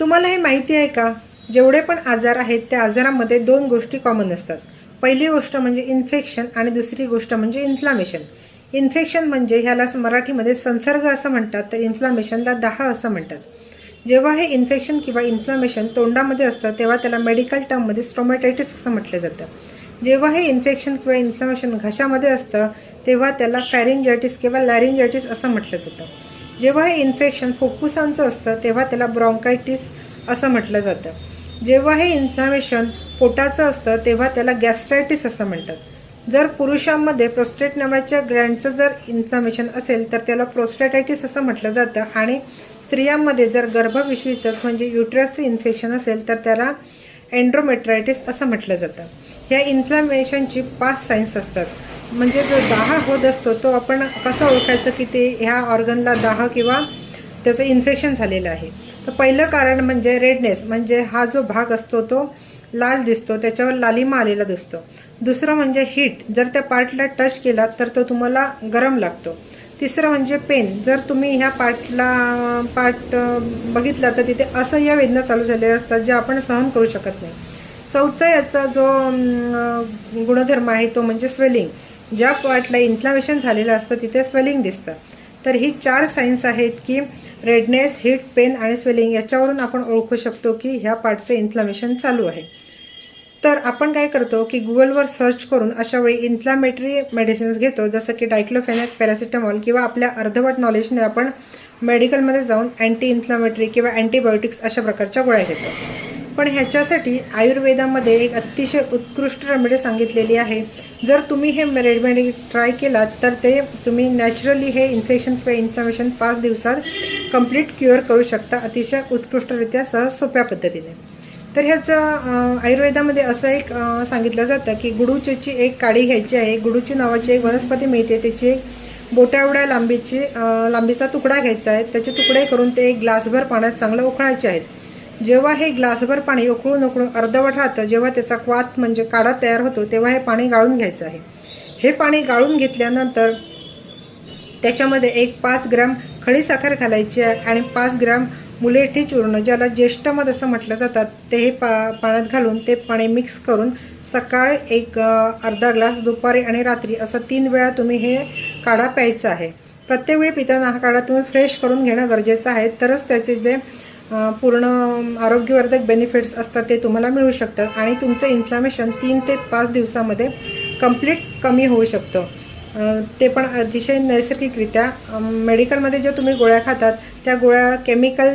तुम्हाला हे माहिती आहे का? जेवढे पण आजार आहेत त्या आजारामध्ये दोन गोष्टी कॉमन असतात. पहिली गोष्ट म्हणजे इन्फेक्शन आणि दुसरी गोष्ट म्हणजे इन्फ्लामेशन इन्फेक्शन म्हणजे ह्यालाच मराठीमध्ये संसर्ग असं म्हणतात तर इन्फ्लामेशनला दाह असं म्हणतात. जेव्हा हे इन्फेक्शन किंवा इन्फ्लामेशन तोंडामध्ये असतं तेव्हा त्याला मेडिकल टर्ममध्ये स्टोमॅटायटिस असं म्हटलं जातं. जेव्हा हे इन्फेक्शन किंवा इन्फ्लामेशन घशामध्ये असतं तेव्हा त्याला फॅरिंजायटिस किंवा लॅरिंजायटिस असं म्हटलं जातं. जेव्हा हे इन्फेक्शन फुफ्फुसांचं असतं तेव्हा त्याला ब्रॉन्कायटिस असं म्हटलं जातं. जेव्हा हे इन्फ्लामेशन पोटाचं असतं तेव्हा त्याला गॅस्ट्रायटिस असं म्हणतात. जर पुरुषांमध्ये प्रोस्टेट नावाच्या ग्रँडचं जर इन्फ्लामेशन असेल तर त्याला प्रोस्टेटायटिस असं म्हटलं जातं. आणि स्त्रियांमध्ये जर गर्भपिशवीचंच म्हणजे युट्रसचं इन्फेक्शन असेल तर त्याला एन्ड्रोमेट्रायटिस असं म्हटलं जातं. ह्या इन्फ्लामेशनची पाच सायन्स असतात. म्हणजे जो दाह होत असतो तो आपण कसं ओळखायचं की ते ह्या ऑर्गनला दाह किंवा त्याचं इन्फेक्शन झालेलं आहे? तर पहिलं कारण म्हणजे रेडनेस म्हणजे हा जो भाग असतो तो लाल दिसतो त्याच्यावर लालिमा आलेला दिसतो. दुसरं म्हणजे हीट जर त्या पार्टला टच केला तर तो तुम्हाला गरम लागतो. तिसरं म्हणजे पेन जर तुम्ही ह्या पार्टला पार्ट बघितला तर तिथे असह्य वेदना चालू झालेल्या असतात ज्या आपण सहन करू शकत नाही. चौथा याचा जो गुणधर्म आहे तो म्हणजे स्वेलिंग ज्या पार्टला इन्फ्लामेशन झालेलं असतं तिथे स्वेलिंग दिसतं. तर ही चार सायन्स आहेत की रेडनेस हीट पेन आणि स्वेलिंग याच्यावरून आपण ओळखू शकतो की ह्या पार्टचं इन्फ्लामेशन चालू आहे. तर आपण काय करतो की गुगलवर सर्च करून अशा वेळी इन्फ्लामेटरी मेडिसिन्स घेतो जसं की डायक्लोफेनॅक पॅरासिटामॉल किंवा आपल्या अर्धवट नॉलेजने आपण मेडिकलमध्ये जाऊन अँटी इन्फ्लामेटरी किंवा अँटीबायोटिक्स अशा प्रकारच्या गोळ्या घेतो. पण ह्याच्यासाठी आयुर्वेदामध्ये एक अतिशय उत्कृष्ट रेमेडी सांगितलेली आहे. जर तुम्ही हे रेमेडी ट्राय केलात तर ते तुम्ही नॅचरली हे इन्फेक्शन किंवा इन्फ्लामेशन पाच दिवसात कंप्लीट क्युअर करू शकता अतिशय उत्कृष्टरित्या सहज सोप्या पद्धतीने. तर ह्याचं आयुर्वेदामध्ये असं एक सांगितलं जातं की गुडूचीची एक काडी घ्यायची आहे. गुडूची नावाची एक वनस्पती मिळते. त्याची एक बोटा एवढ्या लांबीची लांबीचा तुकडा घ्यायचा आहे. त्याचे तुकडे करून ते एक ग्लासभर पाण्यात चांगलं उखळायचे आहेत. जेव्हा हे ग्लासभर पाणी उकळून उकळून अर्धवट राहतं जेव्हा त्याचा क्वात म्हणजे काढा तयार होतो तेव्हा हे पाणी गाळून घ्यायचं आहे. हे पाणी गाळून घेतल्यानंतर त्याच्यामध्ये एक पाच ग्रॅम खडीसाखर घालायची आहे आणि पाच ग्रॅम मुलेठी चूर्ण ज्याला ज्येष्ठमध असं म्हटलं जातात ते हे पा पाण्यात घालून ते पाणी मिक्स करून सकाळी एक अर्धा ग्लास दुपारी आणि रात्री असं तीन वेळा तुम्ही हे काढा प्यायचा आहे. प्रत्येक वेळी पिताना हा काढा तुम्ही फ्रेश करून घेणं गरजेचं आहे. तरच त्याचे जे पूर्ण आरोग्यवर्धक बेनिफिट्स असतात ते तुम्हाला मिळू शकतात. आणि तुमचं इन्फ्लॅमेशन तीन ते पाच दिवसामध्ये कंप्लीट कमी होऊ शकतं. ते पण अतिशय नैसर्गिकरित्या मेडिकलमध्ये ज्या तुम्ही गोळ्या खातात त्या गोळ्या केमिकल